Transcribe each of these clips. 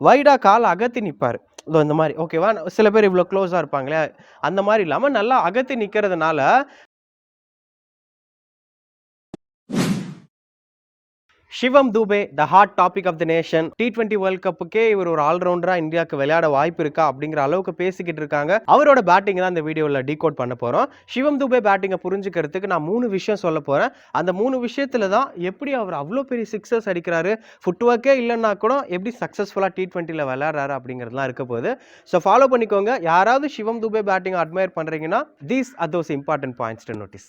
வைடாக கால் அகத்தி நிற்பார் இதோ இந்த மாதிரி ஓகேவா சில பேர் இவ்வளோ க்ளோஸாக இருப்பாங்களே அந்த மாதிரி இல்லாமல் நல்லா அகத்தி நிற்கிறதுனால Shivam Dube the hot topic of the nation T twenty world கப்புக்கே இவர் ஒரு ஆல்ரவுண்டராக இந்தியாவுக்கு விளையாட வாய்ப்பு இருக்கா அப்படிங்கிற அளவுக்கு பேசிக்கிட்டு இருக்காங்க. அவரோட பேட்டிங் தான் இந்த வீடியோவில் டீகோட் பண்ண போகிறோம் சிவம் தூபே பேட்டிங்கை புரிஞ்சுக்கிறதுக்கு நான் மூணு விஷயம் சொல்ல போகிறேன் அந்த மூணு விஷயத்தில் தான் எப்படி அவர் அவ்வளோ பெரிய சிக்ஸஸ் அடிக்கிறாரு ஃபுட் ஒர்க்கே இல்லைன்னா கூட எப்படி சக்ஸஸ்ஃபுல்லாக டி டுவெண்ட்டியில் விளையாடுறாரு அப்படிங்கிறதுலாம் இருக்க போகுது. ஸோ ஃபாலோ பண்ணிக்கோங்க. யாராவது சிவம் தூபே பேட்டிங் அட்மையர் பண்ணுறீங்கன்னா these are those important points to notice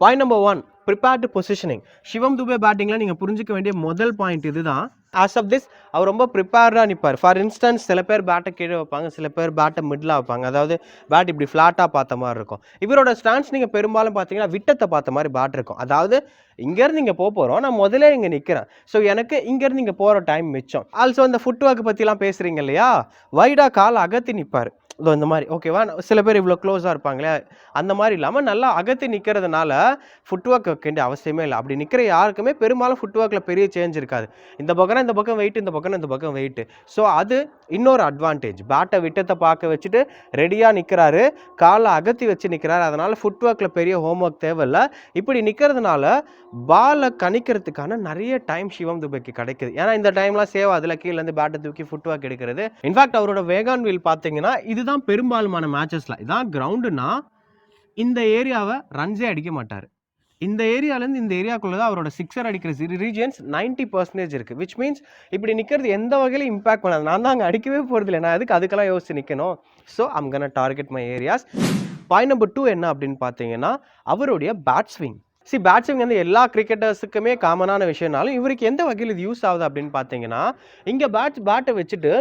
point number one prepared positioning Shivam Dube பேட்டிங்கில் நீங்கள் புரிஞ்சிக்க வேண்டிய முதல் பாயிண்ட் இதுதான். ஆஸ் ஆஃப் திஸ் அவர் ரொம்ப ப்ரிப்பேர்டாக நிற்பார் ஃபார் இன்ஸ்டன்ஸ் சில பேர் பேட்டை கீழே வைப்பாங்க சில பேர் பேட்டை மிடில் வைப்பாங்க. அதாவது பேட் இப்படி ஃப்ளாட்டாக பார்த்த மாதிரி இருக்கும். இவரோட ஸ்டான்ஸ் நீங்கள் பெரும்பாலும் பார்த்தீங்கன்னா விட்டத்தை பார்த்த மாதிரி பேட் இருக்கும். அதாவது இங்கேருந்து இங்கே போக போகிறோம் நான் முதல்ல இங்கே நிற்கிறேன் ஸோ எனக்கு இங்கேருந்து இங்கே போகிற டைம் மிச்சம். ஆல்சோ அந்த ஃபுட் ஒர்க் பற்றிலாம் பேசுகிறீங்க இல்லையா வைடாக கால் அகத்தி நிற்பார் இதோ இந்த மாதிரி ஓகேவா? சில பேர் இவ்வளோ க்ளோஸாக இருப்பாங்களே அந்த மாதிரி இல்லாமல் நல்லா அகத்தி நிற்கிறதுனால ஃபுட் ஒர்க் வைக்க வேண்டிய அவசியமே இல்லை. அப்படி நிற்கிற யாருக்குமே பெரும்பாலும் ஃபுட் ஒர்க்கில் பெரிய சேஞ்ச் இருக்காது. இந்த பக்கம் இந்த பக்கம் வெயிட் இந்த பக்கம் இந்த பக்கம் வெயிட் ஸோ அது இன்னொரு அட்வான்டேஜ் பேட்டை விட்டத்தை பார்க்க வச்சுட்டு ரெடியாக நிற்கிறாரு காலை அகத்தி வச்சு நிற்கிறாரு அதனால் ஃபுட் ஒர்க்கில் பெரிய ஹோம் ஒர்க் தேவையில்லை. இப்படி நிற்கிறதுனால பாலை கணிக்கிறதுக்கான நிறைய டைம் சிவம் துபைக்கு கிடைக்குது. ஏன்னா இந்த டைம்லாம் சேவ் அதில் கீழேருந்து பேட்டை தூக்கி ஃபுட் ஒர்க் எடுக்கிறது. இன்ஃபேக்ட் அவரோட வேகான் வீல் பார்த்தீங்கன்னா இதுதான் பெரும்பாலுமான மேட்சஸில் இதான் கிரவுண்டுனா இந்த ஏரியாவை ரன்ஸே அடிக்க மாட்டார். இந்த ஏரியாலேருந்து இந்த ஏரியாக்குள்ளே தான் அவரோட சிக்ஸர் அடிக்கிற ரீஜன்ஸ் நைன்ட்டி பர்சன்டேஜ் இருக்குது விச் மீன்ஸ் இப்படி நிற்கிறது எந்த வகையிலும் இம்பாக்ட் பண்ணாது. நான் தான் அங்கே அடிக்கவே போகிறதில்ல நான் அதுக்கு அதுக்கெல்லாம் யோசிச்சு நிற்கணும் so um gonna target my areas point number two என்ன அப்படின்னு பார்த்தீங்கன்னா அவருடைய bat swing see bat swing வந்து எல்லா கிரிக்கெட்டர்ஸுக்குமே காமனான விஷயம்னாலும் இவருக்கு எந்த வகையில் இது யூஸ் ஆகுது அப்படின்னு பார்த்தீங்கன்னா இங்கே பேட்ஸ் பேட்டை வச்சுட்டு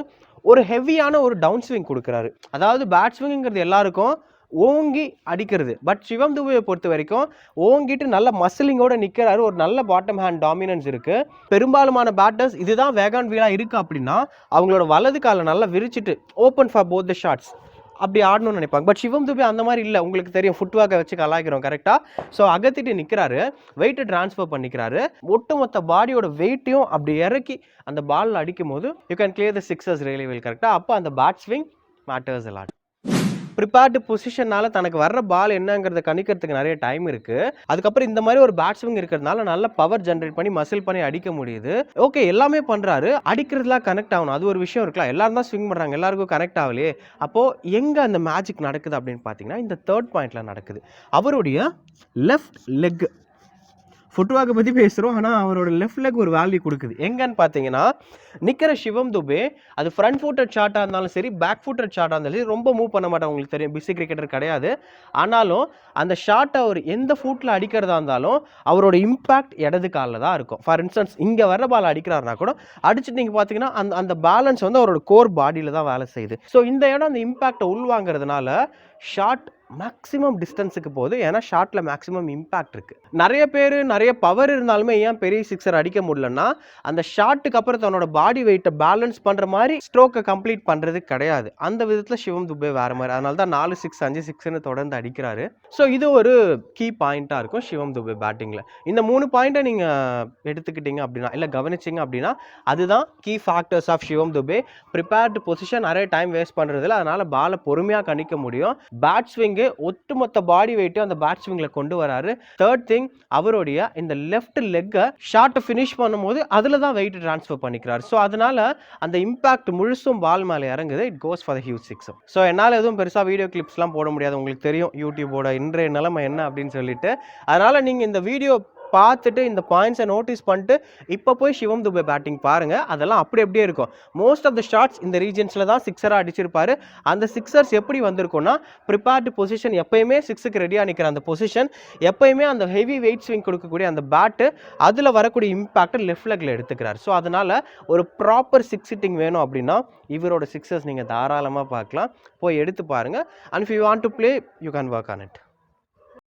ஒரு ஹெவியான ஒரு டவுன் ஸ்விங் கொடுக்குறாரு. அதாவது பேட் எல்லாருக்கும் ஓங்கி அடிக்கிறது. பட் சிவம் துபையை பொறுத்த வரைக்கும் ஓங்கிட்டு நல்ல மசிலிங்கோட நிற்கிறாரு ஒரு நல்ல பாட்டம் ஹேண்ட் டாமினன்ஸ் இருக்குது பெரும்பாலுமான பேட்டர்ஸ் இதுதான் வேகான் வீலாக இருக்குது அப்படின்னா அவங்களோட வலது காலை நல்லா விரிச்சிட்டு open for both the shots அப்படி ஆடணும்னு நினைப்பாங்க. பட் சிவம் துபே அந்த மாதிரி இல்லை. உங்களுக்கு தெரியும் ஃபுட்வாக்கை வச்சு கலாய்க்கிறோம் கரெக்டாக ஸோ அகத்திட்டு நிற்கிறாரு வெயிட்டை ட்ரான்ஸ்ஃபர் பண்ணிக்கிறாரு. ஒட்டுமொத்த பாடியோட வெயிட்டையும் அப்படி இறக்கி அந்த பாலில் அடிக்கும் போது you can clear the sixes really கரெக்டாக அப்போ அந்த பேட் ஸ்விங் மேட்டர்ஸ் எல்லாம் ப்ரிப்பேர்டு பொசிஷனால தனக்கு வர்ற பால் என்னங்கிறத கணிக்கிறதுக்கு நிறைய டைம் இருக்கு. அதுக்கப்புறம் இந்த மாதிரி ஒரு பேட்ஸ்விங் இருக்கிறதுனால நல்ல பவர் ஜென்ரேட் பண்ணி மசில் பண்ணி அடிக்க முடியுது. ஓகே எல்லாமே பண்றாரு. அடிக்கிறதுலாம் கனெக்ட் ஆகணும். அது ஒரு விஷயம் இருக்கலாம். எல்லாரும் தான் ஸ்விங் பண்றாங்க. எல்லாருக்கும் கனெக்ட் ஆகலையே. அப்போ எங்க அந்த மேஜிக் நடக்குது அப்படின்னு பார்த்தீங்கன்னா இந்த தேர்ட் பாயிண்ட்ல நடக்குது. அவருடைய லெஃப்ட் லெக் ஃபுட்வாக்கை பற்றி பேசுகிறோம் ஆனால் அவரோட லெஃப்ட் லெக் ஒரு வேல்யூ கொடுக்குது. எங்கன்னு பார்த்தீங்கன்னா நிற்கிற சிவம் துபே அது ஃப்ரண்ட் ஃபுட்டர் ஷாட்டாக இருந்தாலும் சரி பேக் ஃபுட்டர் ஷாட்டாக இருந்தாலும் சரி ரொம்ப மூவ் பண்ண மாட்டாங்க உங்களுக்கு தெரியும் பிஸி கிரிக்கெட்டர் கிடையாது. ஆனாலும் அந்த ஷாட்டை அவர் எந்த ஃபுட்டில் அடிக்கிறதா இருந்தாலும் அவரோட இம்பேக்ட் இடது காலில் தான் இருக்கும். ஃபார் இன்ஸ்டன்ஸ் இங்கே வர பால் அடிக்கிறாருனா கூட அடிச்சுட்டு நீங்கள் பார்த்தீங்கன்னா அந்த அந்த பேலன்ஸ் வந்து அவரோட கோர் பாடியில் தான் வேலை செய்யுது. ஸோ இந்த இடம் அந்த இம்பேக்டை உள்வாங்கிறதுனால ஷாட் மேக்ஸிமம் டிஸ்டன்ஸுக்கு போகுது. ஏன்னா ஷாட்டில் மேக்ஸிமம் இம்பேக்ட் இருக்குது நிறைய பேர் நிறைய பவர் இருந்தாலுமே ஏன் பெரிய சிக்ஸர் அடிக்க முடியலன்னா அந்த ஷாட்டுக்கு அப்புறம் தன்னோட பாடி வெயிட்டை பேலன்ஸ் பண்ணுற மாதிரி ஸ்ட்ரோக்கை கம்ப்ளீட் பண்ணுறது கிடையாது. அந்த விதத்தில் சிவம் துபே வேறு மாதிரி. அதனால தான் நாலு சிக்ஸ் அஞ்சு சிக்ஸ்னு தொடர்ந்து அடிக்கிறாரு. ஸோ இது ஒரு கீ பாயிண்ட்டாக இருக்கும் சிவம் துபே பேட்டிங்கில் இந்த மூணு பாயிண்ட்டை நீங்கள் எடுத்துக்கிட்டீங்க அப்படின்னா இல்லை கவனிச்சிங்க அப்படின்னா அதுதான் key factors of Shivam Dube. Prepared position நிறைய டைம் வேஸ்ட் பண்ணுறதில்ல அதனால் பாலை பொறுமையாக கணிக்க முடியும். பேட் ஸ்விங்கு ஒட்டுமொத்த பாடி வெயிட்டையும் அந்த பேட் கொண்டு வராரு. தேர்ட் திங் அவருடைய இந்த லெஃப்ட் லெக்கை ஷார்ட்டை ஃபினிஷ் பண்ணும்போது அதில் தான் வெயிட் ட்ரான்ஸ்ஃபர் பண்ணிக்கிறார். ஸோ அதனால அந்த இம்பாக்ட் முழுசும் பால் மேலே இறங்குது. It goes for the huge six so என்னால் எதுவும் பெருசாக வீடியோ கிளிப்ஸ்லாம் போட முடியாது. உங்களுக்கு தெரியும். யூடியூபோட இன்றைய நிலைமை என்ன அப்படின்னு சொல்லிட்டு. அதனால் நீங்கள் இந்த வீடியோ பார்த்துட்டு இந்த பாயிண்ட்ஸை நோட்டீஸ் பண்ணிட்டு இப்போ போய் சிவம் துபே பேட்டிங் பாருங்கள் அதெல்லாம் அப்படி அப்படியே இருக்கும். மோஸ்ட் ஆஃப் த ஷாட்ஸ் இந்த ரீஜன்ஸில் தான் சிக்ஸராக அடிச்சிருப்பாரு. அந்த சிக்ஸர்ஸ் எப்படி வந்திருக்கும்னா ப்ரிப்பேர்டு பொசிஷன் எப்பயுமே சிக்ஸுக்கு ரெடியாக நிற்கிற அந்த பொசிஷன் எப்பயுமே அந்த ஹெவி வெயிட் ஸ்விங் கொடுக்கக்கூடிய அந்த பேட்டு அதில் வரக்கூடிய இம்பேக்டை லெஃப்ட் லெக்கில் எடுத்துக்கிறார். ஸோ அதனால் ஒரு ப்ராப்பர் சிக்ஸ் சிட்டிங் வேணும் அப்படின்னா இவரோட சிக்ஸர்ஸ் நீங்கள் தாராளமாக பார்க்கலாம். போய் எடுத்து பாருங்கள் and if you want to play you can work on it